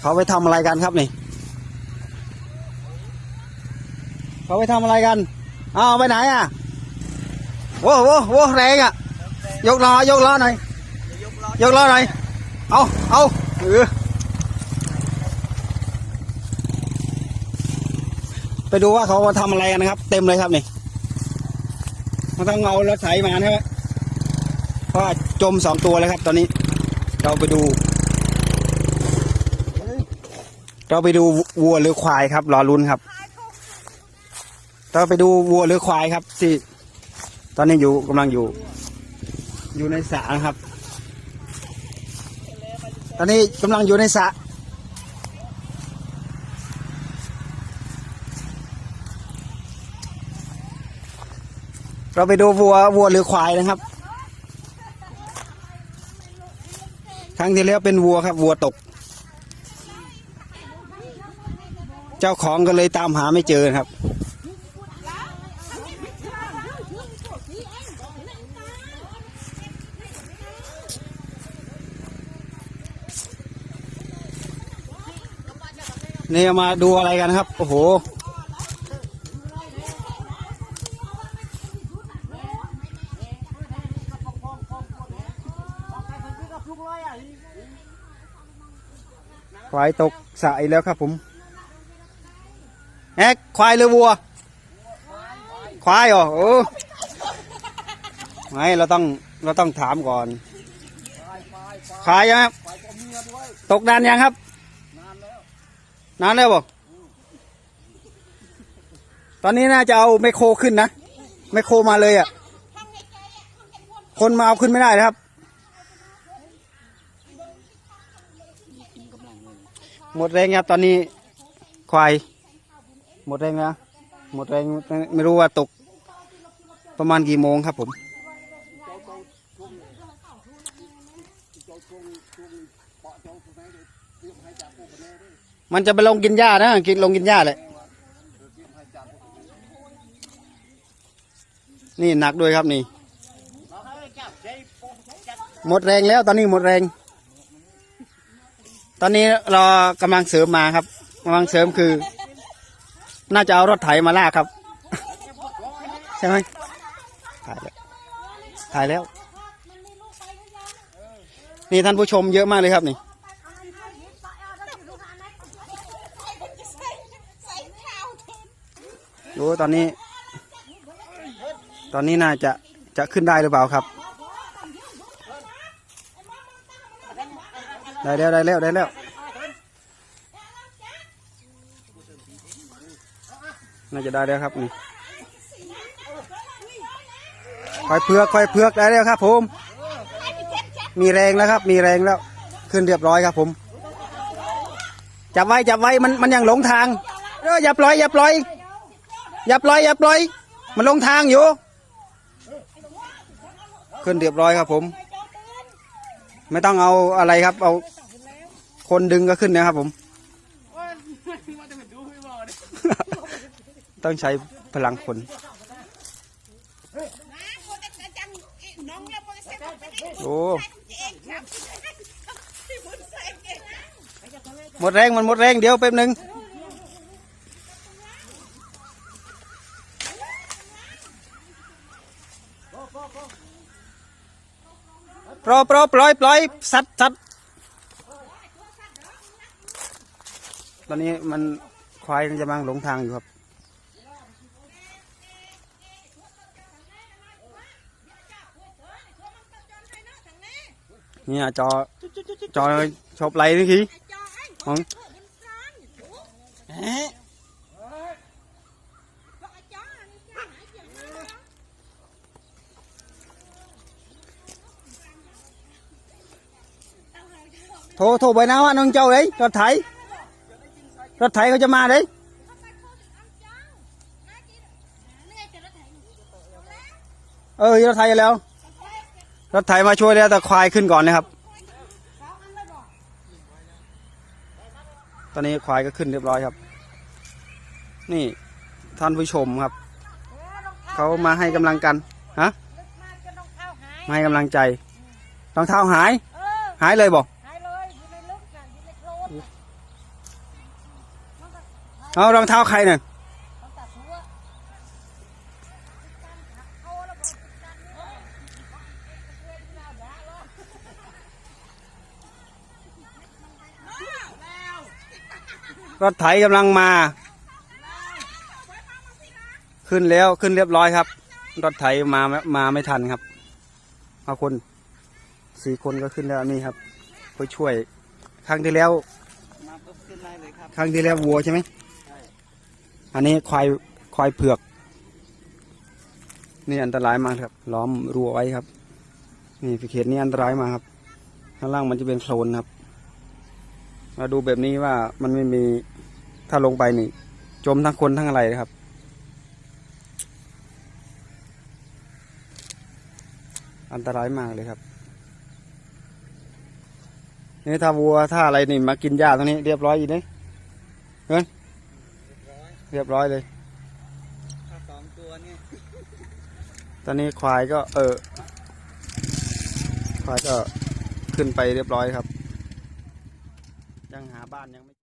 เขาไปทำอะไรกันครับนี่ เขาไปทำอะไรกันอ้าวไปไหนอะโว้โว้โว้แรงอะ ยกล้อยกล้อหน่อยยกล้อหน่อยเอาเอาเออไปดูว่าเขามาทำอะไรกันนะครับ เต็มเลยครับนี่มันต้องเอารถไถมานะครับเพราะว่าจมสองตัวเลยครับ ตอนนี้ เราไปดู เราไปดูวัวหรือควายครับ รอลุ้นครับ เราไปดูวัวหรือควายครับที่ตอนนี้อยู่กำลังอยู่ อยู่ในสระนะครับ ตอนนี้กำลังอยู่ในสระเราไปดูวัววัวหรือควายนะครับ ครั้งที่แล้วเป็นวัวครับ วัวตก เจ้าของก็เลยตามหาไม่เจอครับ นี่มาดูอะไรกันครับ โอ้โหควายตกสระอีกแล้วครับผม แอ๊กควายหรือวัว ควายเหรอโอ้ไม่เราต้องเราต้องถามก่อนควายยังครับตกนานยังครับ นานแล้วบอกตอนนี้น่าจะเอาไมโครขึ้นนะไมโครมาเลยอะ คนมาเอาขึ้นไม่ได้นะครับหมดแรงครับตอนนี้ควาย หมดแรงแล้วหมดแรงไม่รู้ว่าตกประมาณกี่โมงครับผม มันจะไปลงกินหญ้านะกินลงกินหญ้าเลยนี่หนักด้วยครับนี่ หมดแรงแล้วตอนนี้หมดแรง ตอนนี้เรากำลังเสริมมาครับกำลังเสริมคือ น่าจะเอารถไถมาลากครับ ใช่ไหมถ่ายแล้วถ่ายแล้ว นี่ท่านผู้ชมเยอะมากเลยครับนี่ดูตอนนี้ ตอนนี้น่าจะจะขึ้นได้หรือเปล่าครับ ได้แล้วได้แล้วได้แล้ว น่าจะได้แล้วครับนี่คอยเพือกคอยเพือกได้แล้วครับ ผม มีแรงแล้วครับ มีแรงแล้ว ขึ้นเรียบร้อยครับ ผม จับไว้จับไว้มันมันยังหลงทางเอออย่าปล่อยอย่าปล่อยอย่าปล่อยอย่าปล่อย มันลงทางอยู่ ขึ้นเรียบร้อยครับ ผม ไม่ต้องเอาอะไรครับ เอาคนดึงก็ขึ้นนะครับ ผม ต้องใช้พลังคน โอ้หมดแรงมันหมดแรงเดี๋ยวแป๊บหนึงปล่อยปล่อยปล่อยปล่อยสัตว์สัตว์ตอนนี้มันควายมันจะมังหลงทางอยู่ครับ เนี่ยจอจอชอบไหลนี่คีมองแหะโทรโทรไปนะว่าน้องเจ้า đấy รถไถรถไถเขาจะมา đấy เออรถไถแล้ว รถไถมาช่วยแล้วแต่ควายขึ้นก่อนนะครับ ตอนนี้ควายก็ขึ้นเรียบร้อยครับ นี่ท่านผู้ชมครับ เขามาให้กำลังกันฮะมาให้กำลังใจรองเท้าหาย หายเลยบอกหายเลยอยู่ในลึกน่ะอยู่ในโคลนเอารองเท้าใครเนี่ย รถไถกำลังมา ขึ้นแล้วขึ้นเรียบร้อยครับ รถไถมามาไม่ทันครับเอาคนสี่คนก็ขึ้นแล้วนี่ครับไปช่วย ครั้งที่แล้วมาปุ๊บขึ้นได้เลยครับครั้งที่แล้ววัวใช่ไหมอันนี้ควายควายเผือก นี่อันตรายมากครับ ล้อมรั้วไว้ครับ นี่เขตนี้อันตรายมากครับ ข้างล่างมันจะเป็นโคลนครับ มาดูแบบนี้ว่ามันไม่มี ถ้าลงไปนี่ จมทั้งคนทั้งอะไรนะครับ อันตรายมากเลยครับ นี่ถ้าวัวถ้าอะไรนี่มากินหญ้าตรงนี้ เรียบร้อยอีกนี่เงินร้อยเรียบร้อยเลยถ้าสองตัวนี่ตอนนี้ควายก็ เออ ควายก็ขึ้นไปเรียบร้อยครับ ยังหาบ้านยังไม่